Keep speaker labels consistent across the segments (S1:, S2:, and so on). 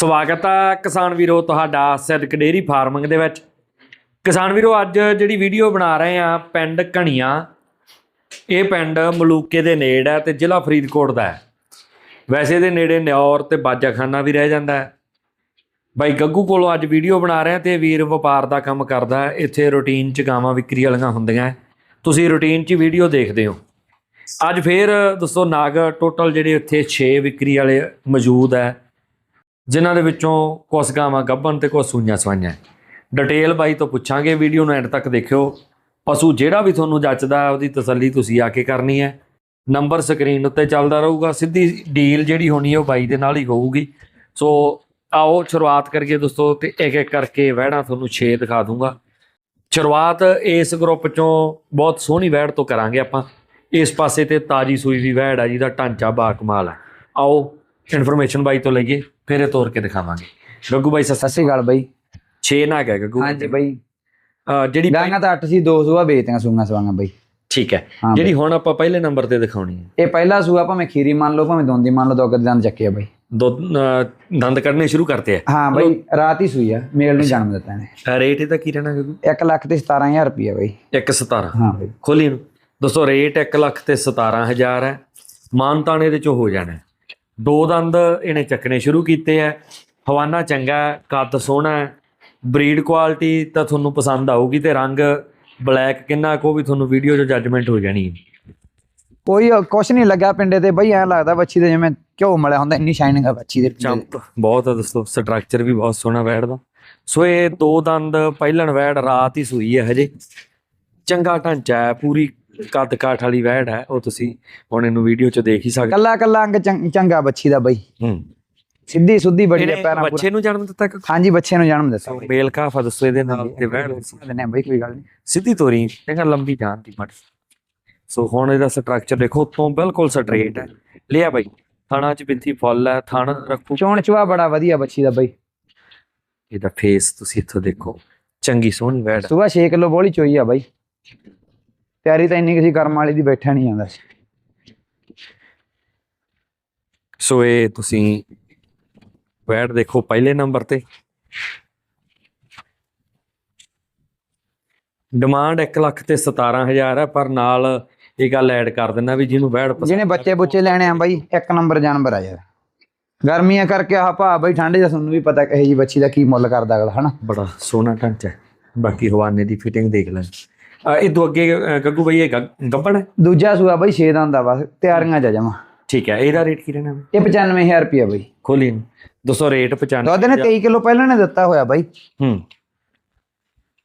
S1: ਸਵਾਗਤ ਆ ਕਿਸਾਨ ਵੀਰੋ ਤੁਹਾਡਾ ਸਿੱਧਕ ਡੇਰੀ ਫਾਰਮਿੰਗ ਦੇ ਵਿੱਚ। ਕਿਸਾਨ ਵੀਰੋ, ਅੱਜ ਜਿਹੜੀ ਵੀਡੀਓ ਬਣਾ ਰਹੇ ਆ ਪਿੰਡ ਘਣੀਆਂ, ਇਹ ਪਿੰਡ ਮਲੂਕੇ ਦੇ ਨੇੜ ਹੈ ਤੇ ਜ਼ਿਲ੍ਹਾ ਫਰੀਦਕੋਟ ਦਾ ਹੈ। ਵੈਸੇ ਦੇ ਨੇੜੇ ਨਿਉਰ ਤੇ ਬਾਜਾਖਾਨਾ ਵੀ ਰਹਿ ਜਾਂਦਾ ਹੈ। ਬਾਈ ਗੱਗੂ ਕੋਲੋਂ ਅੱਜ ਵੀਡੀਓ ਬਣਾ ਰਹੇ ਆ ਤੇ ਵੀਰ ਵਪਾਰ ਦਾ ਕੰਮ ਕਰਦਾ ਇੱਥੇ ਰੂਟੀਨ ਚ ਗਾਵਾਂ ਵਿਕਰੀ ਵਾਲੀਆਂ ਹੁੰਦੀਆਂ ਤੁਸੀਂ ਰੂਟੀਨ ਚ ਵੀਡੀਓ ਦੇਖਦੇ ਹੋ। ਅੱਜ ਫੇਰ ਦੋਸਤੋ ਨਾਗ ਟੋਟਲ ਜਿਹੜੇ ਇੱਥੇ 6 ਵਿਕਰੀ ਵਾਲੇ ਮੌਜੂਦ ਹੈ। ਜਿਨ੍ਹਾਂ ਦੇ ਵਿੱਚੋਂ ਕੁਝ ਗਾਵਾਂ ਗੱਭਣ ਤੇ ਕੁਝ ਸੂਈਆਂ ਸਵਾਈਆਂ। ਡਿਟੇਲ ਬਾਈ ਤੋਂ ਪੁੱਛਾਂਗੇ, ਵੀਡੀਓ ਨੂੰ ਐਂਡ ਤੱਕ ਦੇਖਿਓ। ਪਸ਼ੂ ਜਿਹੜਾ ਵੀ ਤੁਹਾਨੂੰ ਜੱਚਦਾ, ਉਹਦੀ ਤਸੱਲੀ ਤੁਸੀਂ ਆ ਕੇ ਕਰਨੀ ਹੈ। ਨੰਬਰ ਸਕਰੀਨ ਉੱਤੇ ਚੱਲਦਾ ਰਹੂਗਾ। ਸਿੱਧੀ ਡੀਲ ਜਿਹੜੀ ਹੋਣੀ ਹੈ, ਉਹ ਬਾਈ ਦੇ ਨਾਲ ਹੀ ਹੋਊਗੀ। ਸੋ ਆਓ ਸ਼ੁਰੂਆਤ ਕਰੀਏ ਦੋਸਤੋ ਤੇ ਇੱਕ ਇੱਕ ਕਰਕੇ ਵਹਿਣਾ ਤੁਹਾਨੂੰ 6 ਦਿਖਾ ਦੂੰਗਾ। ਸ਼ੁਰੂਆਤ ਇਸ ਗਰੁੱਪ ਚੋਂ ਬਹੁਤ ਸੋਹਣੀ ਵਹਿੜ ਤੋਂ ਕਰਾਂਗੇ ਆਪਾਂ। ਇਸ ਪਾਸੇ ਤੇ ਤਾਜੀ ਸੂਈ ਦੀ ਵਹਿੜ ਆ ਜਿਹਦਾ ਢਾਂਚਾ ਬਾ ਕਮਾਲ ਹੈ ਆਓ ਇਨਫੋਰਮੇਸ਼ਨ ਬਾਈ ਤੋਂ ਲਈਏ ਫਿਰ ਇਹ ਤੋੜ ਕੇ ਦਿਖਾਵਾਂਗੇ। ਗੱਗੂ ਬਾਈ
S2: ਸਤਿ ਸ਼੍ਰੀ ਅਕਾਲ ਬਾਈ।
S1: 6 ਨਾ ਹੈ ਗੱਗੂ।
S2: ਹਾਂਜੀ ਬਾਈ।
S1: ਅਹ ਜਿਹੜੀ ਪਹਿ-
S2: ਗਾਂਗਾ ਤਾਂ 8 ਸੀ ਦੋ ਸੂਆ ਵੇਚਤੀਆਂ ਸੂਆਂ ਸਵਾਂਗਾ ਬਾਈ।
S1: ਠੀਕ ਹੈ।
S2: ਹਾਂ
S1: ਜਿਹੜੀ ਹੁਣ ਆਪਾਂ ਪਹਿਲੇ ਨੰਬਰ ਤੇ ਦਿਖਾਉਣੀ ਹੈ।
S2: ਇਹ ਪਹਿਲਾ ਸੂਆ ਭਾਵੇਂ ਖੀਰੀ ਮੰਨ ਲਓ ਭਾਵੇਂ ਦੋਂਦੀ ਮੰਨ ਲਓ ਦੋ ਕਦ ਦੰਦ ਚੱਕੇ ਆ ਬਾਈ।
S1: ਦੋ ਅਹ, ਦੰਦ ਕੱਢਣੇ ਸ਼ੁਰੂ ਕਰਤੇ ਆ।
S2: ਹਾਂ ਬਾਈ ਰਾਤ ਹੀ ਸੂਈ ਆ ਮੇਲ ਨੂੰ ਜਨਮ ਦਿੱਤਾ ਇਹਨੇ।
S1: ਰੇਟ ਇਹਦਾ ਕੀ ਰਹਿਣਾ ਗੱਗੂ?
S2: 1 ਲੱਖ ਤੇ 17000 ਰੁਪਏ ਬਾਈ।
S1: 117
S2: ਹਾਂ ਬਾਈ।
S1: ਖੋਲੀ ਨੂੰ ਦੋਸਤੋ ਰੇਟ 1 ਲੱਖ ਤੇ 17000 ਹੈ। ਮਾਨਤਾਨ ਇਹਦੇ ਚੋਂ ਹੋ ਜਾਣਾ ਹੈ। ਦੋ ਦੰਦ ਇਹਨੇ ਚੱਕਣੇ ਸ਼ੁਰੂ ਕੀਤੇ ਹੈ ਹਵਾਨਾ ਚੰਗਾ ਕੱਦ ਸੋਹਣਾ ਬਰੀਡ ਕੁਆਲਿਟੀ ਤਾਂ ਤੁਹਾਨੂੰ ਪਸੰਦ ਆਊਗੀ ਤੇ ਰੰਗ ਬਲੈਕ ਕਿੰਨਾ ਕੋ ਵੀ ਤੁਹਾਨੂੰ ਵੀਡੀਓ 'ਚ ਜੱਜਮੈਂਟ ਹੋ ਜਾਣੀ ਹੈ।
S2: ਕੋਈ ਕੁਛ ਨਹੀਂ ਲੱਗਾ ਪਿੰਡੇ ਤੇ ਬਾਈ ਐ ਲੱਗਦਾ ਬੱਚੀ ਦੇ ਜਿਵੇਂ ਘਿਓ ਮਲਿਆ ਹੁੰਦਾ ਇੰਨੀ ਸ਼ਾਈਨਿੰਗ ਆ ਬੱਚੀ ਦੇ।
S1: ਚਮਕ ਬਹੁਤ ਹੈ ਦੋਸਤੋ ਸਟਰਕਚਰ ਵੀ ਬਹੁਤ ਸੋਹਣਾ ਵੈੜ ਦਾ। ਸੋ ਇਹ ਦੋ ਦੰਦ ਪਹਿਲਣ ਵੈੜ ਰਾਤ ਹੀ ਸੂਈ ਹੈ ਹਜੇ। ਚੰਗਾ ਢਾਂਚਾ ਹੈ ਪੂਰੀ ਕੱਦ ਕਾਠ ਵਾਲੀ ਵੈੜ ਹੈ ਉਹ ਤੁਸੀਂ ਹੁਣ ਇਹਨੂੰ ਵੀਡੀਓ 'ਚ ਦੇਖ ਹੀ ਸਕਦੇ
S2: ਕੱਲਾ ਕੱਲਾ ਅੰਗ ਚੰ- ਚੰਗਾ ਬੱਚੀ ਦਾ ਬਾਈ।
S1: ਹੂੰ।
S2: ਸਿੱਧੀ ਸੁੱਧੀ ਬੜੀ ਆ
S1: ਇਹਨੇ
S2: ਪੈਰਾਂ ਪੂਰਾ
S1: ਬੱਚੇ ਨੂੰ ਜਨਮ ਦਿੱਤਾ ਕਿ
S2: ਹਾਂਜੀ ਬੱਚੇ ਨੂੰ ਜਨਮ ਦਿੱਤਾ। ਬਾਈ
S1: ਮੇਲ ਕਾਫਾ ਦੱਸੋ ਇਹਦੇ ਨਾਲ ਤੇ ਵੈੜ
S2: ਲੈਣੇ ਬਾਈ ਕੋਈ ਗੱਲ ਨਹੀਂ।
S1: ਸਿੱਧੀ ਤੋਰੀ ਚੰਗਾ ਲੰਬੀ ਜਾਣ ਦੀ ਮੜ ਸੋ ਹੁਣ ਇਹਦਾ ਸਟਰਕਚਰ ਦੇਖੋ ਉਤੋਂ ਬਿਲਕੁਲ ਸਟ੍ਰੇਟ ਹੈ। ਲਿਆ ਬਾਈ ਥਾਣਾ ਚ ਬਿੰਤੀ ਫੁੱਲ ਹੈ ਥਣ ਰੱਖੋ।
S2: ਚੋਣ ਚਵਾ ਬੜਾ ਵਧੀਆ ਬੱਚੀ ਦਾ ਬਾਈ।
S1: ਇਹਦਾ ਫੇਸ ਤੁਸੀਂ ਇੱਥੋਂ ਦੇਖੋ ਚੰਗੀ ਸੋਹਣੀ ਵੈੜ
S2: ਸੁਬਾ 6 ਕਿਲੋ ਬੋਲੀ ਚੋਈ ਆ ਬਾਈ। ਤਿਆਰੀ ਤਾਂ ਇੰਨੀ ਕਿਸੇ ਕਰਮ ਵਾਲੀ ਦੀ ਬੈਠਾ ਨਹੀਂ ਜਾਂਦਾ ਸੀ।
S1: ਸੋ ਇਹ ਤੁਸੀਂ ਵੈੜ ਦੇਖੋ ਪਹਿਲੇ ਨੰਬਰ ਤੇ। ਡਿਮਾਂਡ 1 ਲੱਖ ਤੇ 17000 ਹੈ ਪਰ ਨਾਲ ਇਹ ਗੱਲ ਐਡ ਕਰ ਦਿੰਦਾ ਵੀ ਜਿਹਨੂੰ ਵੈੜ ਪਸੰਦ
S2: ਜਿਹਨੇ ਬੱਚੇ ਬੁੱਚੇ ਲੈਣੇ ਆ ਬਾਈ ਇੱਕ ਨੰਬਰ ਜਾਨਵਰ ਆ ਯਾਰ। ਗਰਮੀਆਂ ਕਰਕੇ ਆਹ ਭਾ ਬਾਈ ਠੰਡ ਦਾ ਤੁਹਾਨੂੰ ਵੀ ਪਤਾ ਕਹੇ ਜੀ ਬੱਚੀ ਦਾ ਕੀ ਮੁੱਲ ਕਰਦਾ ਅਗਲਾ ਹਨਾ?
S1: ਬੜਾ ਸੋਹਣਾ ਢਾਂਚਾ ਹੈ। ਬਾਕੀ ਹਵਾਨੇ ਦੀ ਫਿਟਿੰਗ ਦੇਖ ਲੈ ਇਹ ਤੋਂ ਅੱਗੇ ਅ, ਗੱਗੂ ਬਈ ਇਹ ਗੱਗ- ਹੈ?
S2: ਦੂਜਾ ਸੂਆ ਬਾਈ 6 ਦਾ ਹੁੰਦਾ ਬਸ ਤਿਆਰੀਆਂ ਜਾ ਜਮਾ
S1: ਠੀਕ ਹੈ ਇਹਦਾ ਰੇਟ ਕੀ ਰਹਿਣਾ
S2: ਇਹ 95000 ਰੁਪਿਆ ਬਾਈ।
S1: ਖੋਲੀ ਨੂੰ। ਦੱਸੋ ਰੇਟ 95
S2: ਦੁੱਧ ਨੇ 23 ਕਿਲੋ ਪਹਿਲਾਂ ਨੇ ਦਿੱਤਾ ਹੋਇਆ ਬਾਈ।
S1: ਹੂੰ।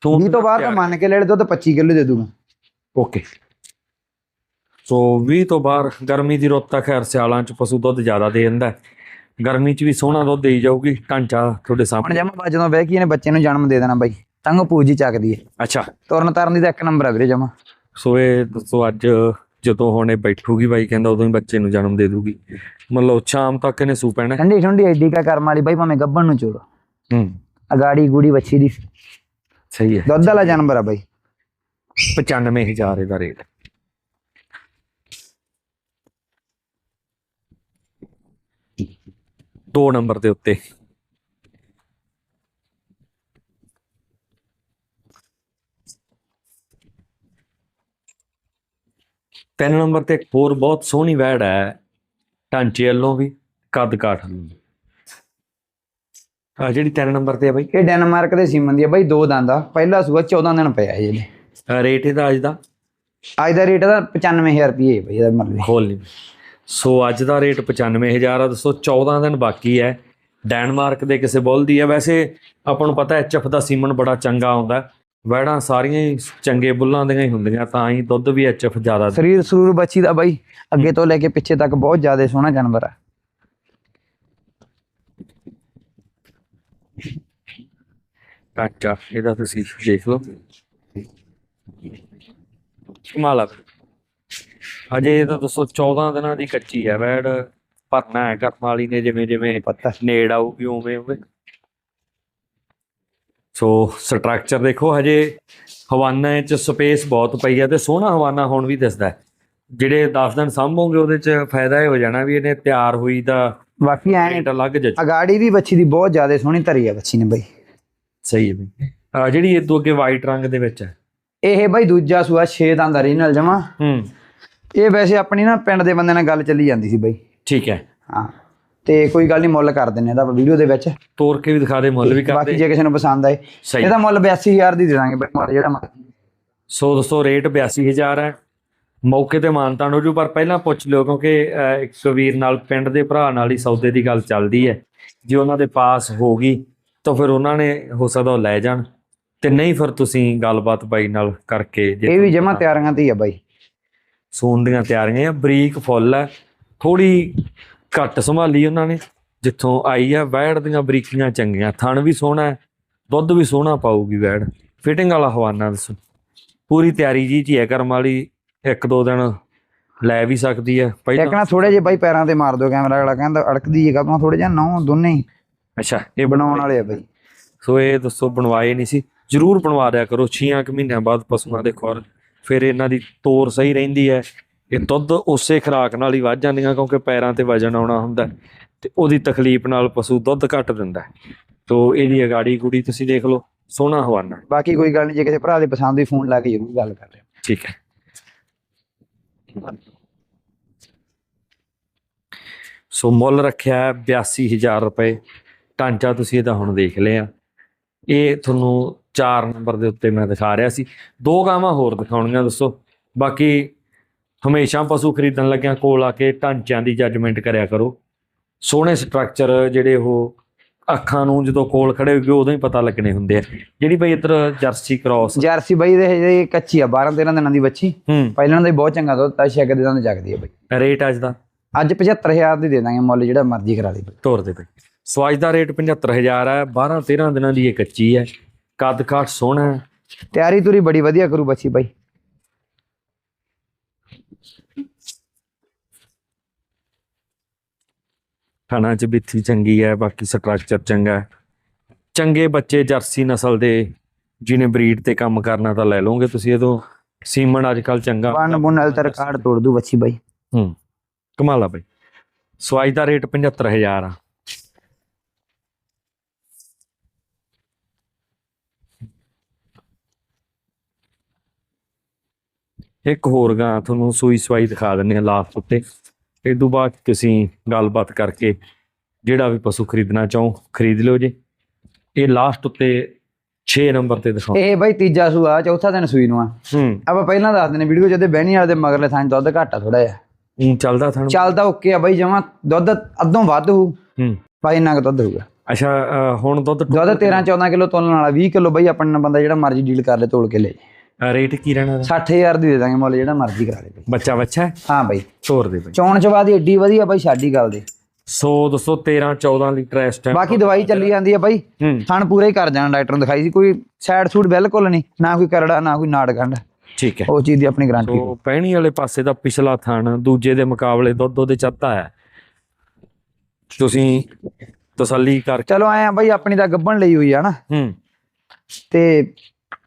S1: ਤੂੰ
S2: 20 ਤੋਂ ਬਾਅਦ ਤਾਂ ਮੰਨ ਕੇ ਲੈ ਲੈ ਦੁੱਧ 25 ਕਿਲੋ ਦੇ ਦੂਗਾ।
S1: ਓਕੇ। ਸੋ 20 ਤੋਂ ਬਾਹਰ ਗਰਮੀ ਦੀ ਰੁੱਤ ਖੈਰ ਸਿਆਲਾਂ ਚ ਪਸ਼ੂ ਦੁੱਧ ਜ਼ਿਆਦਾ ਦੇ ਦਿੰਦਾ ਹੈ। ਗਰਮੀ ਚ ਵੀ ਸੋਹਣਾ ਦੁੱਧ ਦੇਈ ਜਾਊਗੀ ਢਾਂਚਾ ਤੁਹਾਡੇ
S2: ਹੁਣ
S1: ਸਾਹਮਣੇ
S2: ਜਮਾ ਬਾਅਦ ਜਦੋਂ ਬਹਿ ਕੇ ਇਹਨੇ ਬੱਚੇ ਨੂੰ ਜਨਮ ਦੇ ਦੇਣਾ ਬਾਈ। ਤੰਗ ਪੂਜੀ ਚੱਕਦੀ ਏ।
S1: ਅੱਛਾ।
S2: ਤੁਰਨ ਤਰਨ ਦੀ ਤਾਂ ਇੱਕ ਨੰਬਰ ਆ ਵੀਰੇ ਜਮਾ।
S1: ਸੋ ਇਹ ਦੱਸੋ ਅੱਜ ਜਦੋਂ ਹੁਣ ਬੈਠੂਗੀ ਬਾਈ ਕਹਿੰਦਾ ਉਦੋਂ ਹੀ ਬੱਚੇ ਨੂੰ ਜਨਮ ਦੇ ਦੂਗੀ। ਮਤਲਬ ਸ਼ਾਮ ਤੱਕ ਇਹਨੇ ਸੂ ਪੈਣਾ।
S2: ਠੰਡੀ ਠੰਡੀ ਐਡੀ ਕਾ ਕਰਮ ਵਾਲੀ ਬਾਈ ਭਾਵੇਂ ਗੱਬਣ ਨੂੰ ਚੋਲੋ
S1: ਹੂੰ।
S2: ਅਗਾੜੀ ਗੂੜੀ ਬੱਚੀ ਦੀ।
S1: ਸਹੀ ਹੈ।
S2: ਦੁੱਧ ਵਾਲਾ ਜਾਨਵਰ ਆ ਬਾਈ।
S1: 95000 ਇਹਦਾ ਰੇਟ। ਦੋ ਨੰਬਰ ਦੇ ਉੱਤੇ। ਤਿੰਨ ਨੰਬਰ ਤੇ ਇੱਕ ਹੋਰ ਬਹੁਤ ਸੋਹਣੀ ਵੈੜ ਹੈ ਢਾਂਚੇ ਵੱਲੋਂ ਵੀ ਕੱਦ ਕਾਠ ਵੱਲੋਂ ਆ ਜਿਹੜੀ ਤਿੰਨ ਨੰਬਰ ਤੇ ਹੈ ਬਾਈ।
S2: ਇਹ ਡੈਨਮਾਰਕ ਦੇ ਸੀਮਨ ਦੀ ਆ ਬਾਈ ਦੋ ਦੰਦ ਆ। ਪਹਿਲਾ ਸੂਆ 14 ਦਿਨ ਪਿਆ ਇਹਦੇ
S1: ਅਹ ਰੇਟ ਇਹਦਾ ਅੱਜ ਦਾ?
S2: ਅੱਜ ਦਾ ਰੇਟ ਇਹਦਾ 95000 ਰੁਪਏ ਬਾਈ ਇਹਦਾ ਮਤਲਬ
S1: ਖੋਲ ਲਈ। ਸੋ ਅੱਜ ਦਾ ਰੇਟ 95000 ਆ ਦੋਸਤੋ 14 ਦਿਨ ਬਾਕੀ ਹੈ। ਡੈਨਮਾਰਕ ਦੇ ਕਿਸੇ ਬੁੱਲ ਦੀ ਹੈ ਵੈਸੇ ਆਪਾਂ ਨੂੰ ਪਤਾ ਐਚਐਫ ਦਾ ਸੀਮਨ ਬੜਾ ਚੰਗਾ ਆਉਂਦਾ। ਵੈੜਾਂ ਸਾਰੀਆਂ ਹੀ ਚੰਗੇ ਬੁੱਲਾਂ ਦੀਆਂ ਹੀ ਹੁੰਦੀਆਂ ਤਾਂ ਹੀ ਦੁੱਧ ਵੀ ਐਚਐਫ ਜ਼ਿਆਦਾ ਦਿੰਦਾ।
S2: ਸਰੀਰ ਸਰੂਰ ਬੱਚੀ ਦਾ ਬਾਈ। ਅੱਗੇ ਤੋਂ ਲੈ ਕੇ ਪਿੱਛੇ ਤੱਕ ਬਹੁਤ ਜ਼ਿਆਦਾ ਸੋਹਣਾ ਜਾਨਵਰ ਆ।
S1: ਕੱਚਾ ਇਹਦਾ ਤੁਸੀਂ ਦੇਖ ਲਓ। ਕਮਾਲ ਆ। ਅਜੇ ਇਹ ਤਾਂ ਦੱਸੋ 14 ਦਿਨਾਂ ਦੀ ਕੱਚੀ ਹੈ ਵੈੜ। ਭਰਨਾ ਹੈ ਕਰਮ ਵਾਲੀ ਨੇ ਜਿਵੇਂ ਜਿਵੇਂ
S2: ਪਤਾ।
S1: ਨੇੜ ਆਊਗੀ ਉਵੇਂ ਉਵੇਂ ਸੋ ਸਟਰਕਚਰ ਦੇਖੋ ਹਜੇ ਹਵਾਨਾ ਚ ਸਪੇਸ ਬਹੁਤ ਪਈ ਹੈ ਤੇ ਸੋਹਣਾ ਹਵਾਨਾ ਹੁਣ ਵੀ ਦਿਸਦਾ ਹੈ। ਜਿਹੜੇ 10 ਦਿਨ ਸਾਂਭੋਗੇ ਉਹਦੇ ਚ ਫਾਇਦਾ ਇਹ ਹੋ ਜਾਣਾ ਵੀ ਇਹਨੇ ਤਿਆਰ ਹੋਈ ਦਾ
S2: ਬਾਕੀ ਐ
S1: ਰੇਟ ਅਲੱਗ ਜੱਜ
S2: ਅਗਾੜੀ ਵੀ ਬੱਚੀ ਦੀ ਬਹੁਤ ਜ਼ਿਆਦਾ ਸੋਹਣੀ ਧਰੀ ਆ ਬੱਚੀ ਨੇ ਬਾਈ।
S1: ਸਹੀ ਹੈ ਬਈ। ਆ ਜਿਹੜੀ ਇਹ ਤੋਂ ਅੱਗੇ ਵਾਈਟ ਰੰਗ ਦੇ ਵਿੱਚ ਹੈ।
S2: ਇਹ ਬਾਈ ਦੂਜਾ ਸੂਆ 6 ਦੰਦ ਰੀਨਲ ਜਮਾ।
S1: ਹੂੰ।
S2: ਇਹ ਵੈਸੇ ਆਪਣੀ ਨਾ ਪਿੰਡ ਦੇ ਬੰਦੇ ਨਾਲ ਗੱਲ ਚੱਲੀ ਜਾਂਦੀ ਸੀ ਬਾਈ।
S1: ਠੀਕ ਹੈ।
S2: ਹਾਂ। ਤੇ ਕੋਈ ਗੱਲ ਨਹੀਂ ਮੁੱਲ ਕਰ ਦਿੰਨੇ ਇਹਦਾ ਵੀਡੀਓ ਦੇ ਵਿੱਚ।
S1: ਤੋੜ ਕੇ ਵੀ ਦਿਖਾ ਦੇ ਮੁੱਲ ਵੀ
S2: ਬਾਕੀ
S1: ਕਰਦੇ
S2: ਜੇ ਕਿਸੇ ਨੂੰ ਪਸੰਦ ਆਏ ਇਹਦਾ ਮੁੱਲ 82000 ਦੀ ਦੇ ਦਾਂਗੇ ਬਾਈ ਜਿਹੜਾ ਮਰਜ਼ੀ।
S1: ਸੋ ਦੋਸਤੋ ਰੇਟ 82000 ਹੈ। ਮੌਕੇ ਤੇ ਮਾਨਤਾਨ ਹੋ ਜੂ ਪਰ ਪਹਿਲਾਂ ਪੁੱਛ ਲਿਓ ਕਿਉਂਕਿ ਇੱਕ ਵੀਰ ਨਾਲ ਪਿੰਡ ਦੇ ਭਰਾ ਨਾਲ ਹੀ ਸੌਦੇ ਦੀ ਗੱਲ ਚੱਲਦੀ ਹੈ। ਜੇ ਉਹਨਾਂ ਦੇ ਪਾਸ ਹੋ ਗਈ ਤਾਂ ਫਿਰ ਉਹਨਾਂ ਨੇ ਹੋ ਸਕਦਾ ਉਹ ਲੈ ਜਾਣ। ਤੇ ਨਹੀਂ ਫਿਰ ਤੁਸੀਂ ਗੱਲਬਾਤ ਬਾਈ ਨਾਲ ਕਰਕੇ ਜੇ
S2: ਇਹ ਵੀ ਜਮਾ ਤਿਆਰੀਆਂ ਤੇ ਹੀ ਆ ਬਾਈ।
S1: ਸੂਣ ਦੀਆਂ ਤਿਆਰੀਆਂ ਆ ਬਰੀਕ ਫੁੱਲ ਹੈ। ਥੋੜੀ ਘੱਟ ਸੰਭਾਲੀ ਉਹਨਾਂ ਨੇ ਜਿੱਥੋਂ ਆਈ ਆ ਵੈੜ ਦੀਆਂ ਬਰੀਕੀਆਂ ਚੰਗੀਆਂ। ਥਣ ਵੀ ਸੋਹਣਾ ਦੁੱਧ ਵੀ ਸੋਹਣਾ ਪਾਊਗੀ ਵੈੜ। ਫਿਟਿੰਗ ਵਾਲਾ ਹਵਾਨਾ ਦੱਸੋ। ਪੂਰੀ ਤਿਆਰੀ ਜੀ ਜੀ ਹੈ ਕਰਮ ਵਾਲੀ ਇੱਕ ਦੋ ਦਿਨ ਲੈ ਵੀ ਸਕਦੀ ਹੈ। ਪਹਿਲਾਂ
S2: ਨਾ ਥੋੜੇ ਜਿਹੇ ਬਾਈ ਪੈਰਾਂ ਤੇ ਮਾਰ ਦਿਓ ਕੈਮਰਾ ਅਗਲਾ ਕਹਿੰਦਾ ਅੜਕਦੀ ਹੈਗਾ ਤਾਂ ਥੋੜੇ ਜਿਹਾ ਨੌ ਦੋਨੇ ਹੀ।
S1: ਅੱਛਾ ਇਹ
S2: ਬਣਾਉਣ ਵਾਲੇ ਆ ਬਾਈ।
S1: ਸੋ ਇਹ ਦੱਸੋ ਬਣਵਾਏ ਨਹੀਂ ਸੀ। ਜਰੂਰ ਬਣਵਾ ਦਿਆ ਕਰੋ 6 ਮਹੀਨਿਆਂ ਬਾਅਦ ਪਸ਼ੂਆਂ ਦੇ ਖੁਰ ਫਿਰ ਇਹਨਾਂ ਦੀ ਤੋਰ ਸਹੀ ਰਹਿੰਦੀ ਹੈ। ਇਹ ਦੁੱਧ ਉਸੇ ਖੁਰਾਕ ਨਾਲ ਹੀ ਵੱਧ ਜਾਂਦੀਆਂ ਕਿਉਂਕਿ ਪੈਰਾਂ ਤੇ ਵਜਨ ਆਉਣਾ ਹੁੰਦਾ ਤੇ ਉਹਦੀ ਤਕਲੀਫ ਨਾਲ ਪਸ਼ੂ ਦੁੱਧ ਘੱਟ ਦਿੰਦਾ। ਤੋ ਇਹਦੀ ਅਗਾੜੀ ਕੁੜੀ ਤੁਸੀਂ ਦੇਖ ਲਓ ਸੋਹਣਾ ਹਵਾਨਾ।
S2: ਬਾਕੀ ਕੋਈ ਗੱਲ ਨਹੀਂ ਜੇ ਕਿਸੇ ਭਰਾ ਦੇ ਪਸੰਦ ਦੀ ਫੋਨ ਲਾ ਕੇ ਜ਼ਰੂਰ ਗੱਲ ਕਰ ਲਿਓ।
S1: ਠੀਕ ਹੈ। ਸੋ ਮੁੱਲ ਰੱਖਿਆ ਹੈ 82000 ਰੁਪਏ। ਢਾਂਚਾ ਤੁਸੀਂ ਇਹਦਾ ਹੁਣ ਦੇਖ ਲਿਆ। ਇਹ ਤੁਹਾਨੂੰ 4 ਨੰਬਰ ਦੇ ਉੱਤੇ ਮੈਂ ਦਿਖਾ ਰਿਹਾ ਸੀ। ਦੋ ਗਾਵਾਂ ਹੋਰ ਦਿਖਾਉਣੀਆਂ ਦੱਸੋ। ਬਾਕੀ ਹਮੇਸ਼ਾ ਪਸ਼ੂ ਖਰੀਦਣ ਲੱਗਿਆਂ ਕੋਲ ਆ ਕੇ ਢਾਂਚਿਆਂ ਦੀ ਜੱਜਮੈਂਟ ਕਰਿਆ ਕਰੋ। ਸੋਹਣੇ ਸਟਰਕਚਰ ਜਿਹੜੇ ਉਹ ਅੱਖਾਂ ਨੂੰ ਜਦੋਂ ਕੋਲ ਖੜੇ ਹੋਗੇ ਉਦੋਂ ਹੀ ਪਤਾ ਲੱਗਣੇ ਹੁੰਦੇ ਆ। ਜਿਹੜੀ ਬਈ ਇੱਧਰ ਜਰਸੀ ਕ੍ਰਾਸ
S2: ਜਰਸੀ ਬਾਈ ਦੇ ਹਜੇ ਕੱਚੀ ਆ 12 13 ਦਿਨਾਂ ਦੀ ਬੱਚੀ
S1: ਹੂੰ।
S2: ਪਹਿਲਾਂ ਦਾ ਹੀ ਬਹੁਤ ਚੰਗਾ ਦੁੱਧ ਤਾਂ ਛੱਕ ਦੇ ਦੰਦ ਜਗਦੀ ਆ ਬਾਈ।
S1: ਰੇਟ ਅੱਜ ਦਾ?
S2: ਅੱਜ 75000 ਦੀ ਦੇ ਦਾਂਗੇ ਮੁੱਲ ਜਿਹੜਾ ਮਰਜ਼ੀ ਕਰਾ ਦੇ ਬਾਈ।
S1: ਤੋਰ ਦੇ ਬਈ। ਸਵਾਜ ਦਾ ਰੇਟ 75000 ਹੈ 12 13 ਦਿਨਾਂ ਦੀ ਇਹ ਕੱਚੀ ਹੈ ਕੱਦ ਕਾਠ ਸੋਹਣਾ। ਹੈ
S2: ਤਿਆਰੀ ਤੁਰੀ ਬੜੀ ਵਧੀਆ ਕਰੂ ਬੱਚੀ ਬਾਈ।
S1: ਖਾਣਾ ਚ ਬਿੱਥੀ ਚੰਗੀ ਹੈ ਬਾਕੀ ਸਟਰਕਚਰ ਚੰਗਾ ਹੈ। ਚੰਗੇ ਬੱਚੇ ਜਰਸੀ ਨਸਲ ਦੇ ਜਿਹਨੇ ਬਰੀਡ ਤੇ ਕੰਮ ਕਰਨਾ ਤਾਂ ਲੈ ਲਓਗੇ ਤੁਸੀਂ ਇਹਦੋਂ ਸੀਮਨ ਅੱਜ ਕੱਲ ਚੰਗਾ।
S2: ਬਨ ਬੁਨ ਨਾਲ ਤਾਂ ਰਿਕਾਰਡ ਤੋੜ ਦੂ ਬੱਚੀ ਬਾਈ।
S1: ਹੂੰ ਕਮਾਲਾ ਬਈ। ਸਵਾਜ ਦਾ ਰੇਟ 75000 ਆ। ਇੱਕ ਹੋਰ ਗਾਂ ਤੁਹਾਨੂੰ ਸੂਈ ਸਵਾਈ ਦਿਖਾ ਦਿੰਨੇ ਆ ਲਾਸਟ ਉੱਤੇ। ਇਹ ਤੋਂ ਬਾਅਦ ਤੁਸੀਂ ਗੱਲਬਾਤ ਕਰਕੇ ਜਿਹੜਾ ਵੀ ਪਸ਼ੂ ਖਰੀਦਣਾ ਚਾਹੋ ਖਰੀਦ ਲਿਓ ਜੀ। ਇਹ ਲਾਸਟ ਉੱਤੇ 6 ਨੰਬਰ ਤੇ ਦਿਖਾਓ।
S2: ਇਹ ਬਾਈ ਤੀਜਾ ਸੂਆ ਚੌਥਾ ਦਿਨ ਸੂਈ ਨੂੰ ਆ।
S1: ਹੂੰ।
S2: ਆਪਾਂ ਪਹਿਲਾਂ ਦੱਸ ਦਿੰਨੇ ਵੀਡੀਓ ਜਦੇ ਬਹਿਣੀ ਵਾਲੇ ਦੇ ਮਗਰਲੇ ਥਾਂ ਦੁੱਧ ਘੱਟ ਥੋੜਾ ਜਿਹਾ।
S1: ਊਂ ਚੱਲਦਾ ਥਣ
S2: ਚੱਲਦਾ ਓਕੇ ਆ ਬਾਈ ਜਮਾ ਦੁੱਧ ਅੱਧੋਂ ਵੱਧ ਹੋਊ।
S1: ਹੂੰ।
S2: ਬਾਈ ਇੰਨਾ ਕੁ ਦੁੱਧ ਹੋਊਗਾ।
S1: ਅੱਛਾ ਹੁਣ ਦੁੱਧ
S2: ਦੁੱਧ 13 14 ਕਿਲੋ ਤੋਲਣ ਵਾਲਾ 20 ਕਿਲੋ ਬਾਈ ਆਪਣੇ ਬੰਦਾ ਜਿਹੜਾ ਮਰਜ਼ੀ ਡੀਲ ਕਰ ਲੈ ਤੋਲ ਕੇ ਲੈ ਜੇ।
S1: ਰੇਟ ਕੀ ਰਹਿਣਾ ਇਹਦਾ?
S2: 60000 ਦੀ ਦੇ ਦਾਂਗੇ ਮੁੱਲ ਜਿਹੜਾ ਮਰਜ਼ੀ ਕਰਾ ਲੈ ਬਾਈ।
S1: ਬੱਚਾ ਬੱਚਾ ਹੈ?
S2: ਹਾਂ ਬਾਈ।
S1: ਤੋਰ ਦੇ ਬਈ।
S2: ਚੌਣ ਚ ਬਾਅਦ ਏਡੀ ਵਧੀਆ ਬਾਈ ਛਾਡੀ ਗੱਲ ਦੇ।
S1: ਸੋ ਦੋਸਤੋ 13 14 ਲੀਟਰ ਇਸ ਟਾਈਮ
S2: ਬਾਕੀ ਦਵਾਈ ਚੱਲੀ ਜਾਂਦੀ ਆ ਬਾਈ।
S1: ਹੂੰ।
S2: ਥਣ ਪੂਰਾ ਹੀ ਕਰ ਜਾਣਾ ਡਾਕਟਰ ਨੂੰ ਦਿਖਾਈ ਸੀ। ਕੋਈ ਸਾਈਡ ਸੂਟ ਬਿਲਕੁਲ ਨਹੀਂ ਨਾ ਕੋਈ ਕਰੜਾ ਨਾ ਕੋਈ ਨਾੜ ਗੰਢ
S1: ਠੀਕ ਹੈ।
S2: ਉਹ ਚੀਜ਼ ਦੀ ਆਪਣੀ ਗਾਰੰਟੀ
S1: ਸੋ ਪਹਿਣੀ ਵਾਲੇ ਪਾਸੇ ਦਾ ਪਿਛਲਾ ਥਣ ਦੂਜੇ ਦੇ ਮੁਕਾਬਲੇ ਦੁੱਧ ਉਹਦੇ ਚੱਤਾ ਹੈ। ਤੁਸੀਂ ਤਸੱਲੀ ਕਰਕੇ
S2: ਚਲੋ ਆਏ ਆ ਬਾਈ ਆਪਣੀ ਤਾਂ ਗੱਬਣ ਲਈ ਹੋਈ ਆ ਨਾ।
S1: ਹੂੰ।
S2: ਤੇ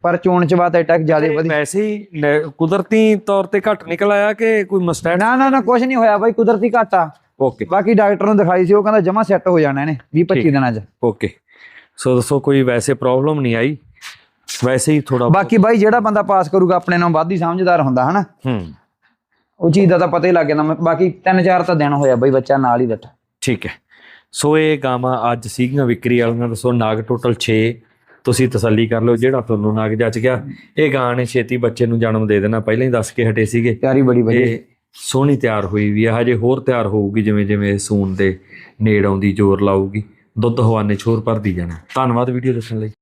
S2: ਪਰ ਚੋਣ ਚ ਬਾਤ ਅਟੈਕ ਜ਼ਿਆਦਾ ਵਧੀਆ
S1: ਵੈਸੇ ਹੀ ਨ- ਕੁਦਰਤੀ ਤੌਰ ਤੇ ਘੱਟ ਨਿਕਲ ਆਇਆ ਕਿ ਕੋਈ ਮਸਟੈਂਡ
S2: ਨਾ ਨਾ ਨਾ ਕੁਝ ਨਹੀਂ ਹੋਇਆ ਬਾਈ ਕੁਦਰਤੀ ਘਾਟਾ।
S1: ਓਕੇ
S2: ਬਾਕੀ ਡਾਕਟਰ ਨੂੰ ਦਿਖਾਈ ਸੀ ਉਹ ਕਹਿੰਦਾ ਜਮਾ ਸੈੱਟ ਹੋ ਜਾਣਾ ਇਹਨੇ 20 25 ਦਿਨਾਂ ਚ।
S1: ਓਕੇ ਸੋ ਦੋਸਤੋ ਕੋਈ ਵੈਸੇ ਪ੍ਰੋਬਲਮ ਨਹੀਂ ਆਈ? ਵੈਸੇ ਹੀ ਥੋੜਾ
S2: ਬਾਕੀ ਬਾਈ ਜਿਹੜਾ ਬੰਦਾ ਪਾਸ ਕਰੂਗਾ ਆਪਣੇ ਨਾਲ ਵੱਧ ਹੀ ਸਮਝਦਾਰ ਹੁੰਦਾ ਹਨਾ?
S1: ਹੂੰ।
S2: ਉਹ ਚੀਜ਼ ਦਾ ਤਾਂ ਪਤਾ ਹੀ ਲੱਗ ਜਾਂਦਾ। ਬਾਕੀ ਤਿੰਨ ਚਾਰ ਤਾਂ ਦਿਨ ਹੋਇਆ ਬਾਈ ਬੱਚਾ ਨਾਲ ਹੀ ਬੈਠਾ।
S1: ਠੀਕ ਹੈ। ਸੋ ਇਹ ਗਾਵਾਂ ਅੱਜ ਸੀਗੀਆਂ ਵਿਕਰੀ ਵਾਲੀਆਂ ਦੱਸੋ ਨਾਗ ਟੋਟਲ 6 ਤੁਸੀਂ ਤਸੱਲੀ ਕਰ ਲਓ ਜਿਹੜਾ ਤੁਹਾਨੂੰ ਨਾਗ ਜੱਚ ਗਿਆ। ਇਹ ਗਾਂ ਨੇ ਛੇਤੀ ਬੱਚੇ ਨੂੰ ਜਨਮ ਦੇ ਦੇਣਾ ਪਹਿਲਾਂ ਹੀ ਦੱਸ ਕੇ ਹਟੇ ਸੀਗੇ।
S2: ਤਿਆਰੀ ਬੜੀ ਵਧੀਆ।
S1: ਸੋਹਣੀ ਤਿਆਰ ਹੋਈ ਵੀ ਆ ਹਜੇ ਹੋਰ ਤਿਆਰ ਹੋਊਗੀ ਜਿਵੇਂ ਜਿਵੇਂ ਸੂਨ ਦੇ ਨੇੜ ਆਉਂਦੀ ਜ਼ੋਰ ਲਾਊਗੀ। ਦੁੱਧ ਹਵਾਨੇ ਛੋਰ ਭਰਦੀ ਜਾਣਾ। ਧੰਨਵਾਦ ਵੀਡੀਓ ਦੇਖਣ ਲਈ।